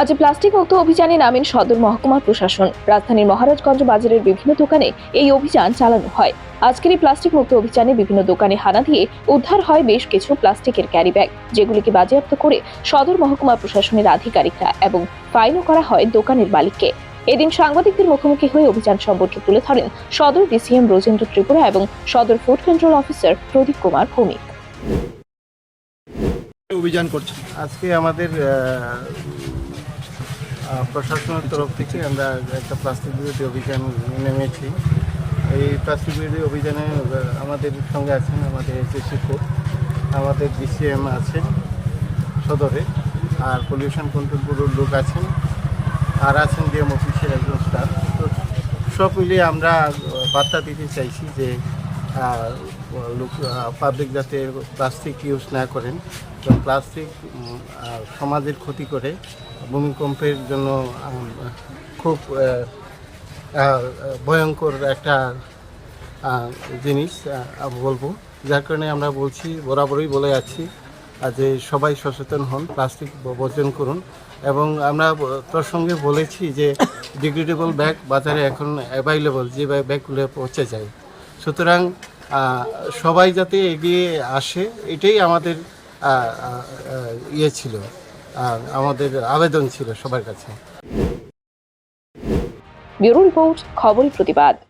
আজ প্লাস্টিক মুক্ত অভিযানে নামেন সদর মহকুমার প্রশাসন। রাজধানীর মহারাজগঞ্জ বাজারের বিভিন্ন দোকানে এই অভিযান চালানো হয়। আজকের এই প্লাস্টিক মুক্ত অভিযানে বিভিন্ন দোকানে হানা দিয়ে উদ্ধার হয় বেশ কিছু প্লাস্টিকের ক্যারি ব্যাগ যেগুলিকে বাজেয়াপ্ত করে সদর মহকুমা প্রশাসনের আধিকারিকরা এবং ফাইনও করা হয় দোকানের মালিককে। এদিন সাংবাদিকদের মুখোমুখি হয়ে অভিযান সম্পর্কে তুলে ধরেন সদর ডিসিএম রোজেন্দ্র ত্রিপুরা এবং সদর food control officer Pradip Kumar Bhowmik. অভিযান করছেন আজকে আমাদের প্রশাসনের তরফ থেকে আমরা একটা প্লাস্টিক বিরোধী অভিযান নেমেছি। এই প্লাস্টিক বিরোধী অভিযানে আমাদের সঙ্গে আছেন আমাদের এসএসসি কোর্ট আমাদের ডিসিএম আছেন সদরে, আর পলিউশন কন্ট্রোল ব্যুরোর লোক আছেন, আর আছেন ডিএম অফিসের একজন স্টাফ। তো সব মিলিয়ে আমরা বার্তা দিতে চাইছি যে লোক পাবলিক যাতে প্লাস্টিক ইউজ না করেন প্লাস্টিক সমাজের ক্ষতি করে ভূমিকম্পের জন্য খুব ভয়ঙ্কর একটা জিনিস বলব। যার কারণে আমরা বলছি, বরাবরই বলে যাচ্ছি যে সবাই সচেতন হন, প্লাস্টিক বর্জন করুন। এবং আমরা তোর সঙ্গে বলেছি যে, ডিগ্রেডেবল ব্যাগ বাজারে এখন অ্যাভাইলেবল যে ব্যাগগুলো পৌঁছে যায়। সুতরাং সবাই যাতে এগিয়ে আসে, এটাই আমাদের ইয়ে ছিল। আমাদের আবেদন ছিল সবার কাছে। ব্যুরো রিপোর্ট খবর প্রতিবাদ।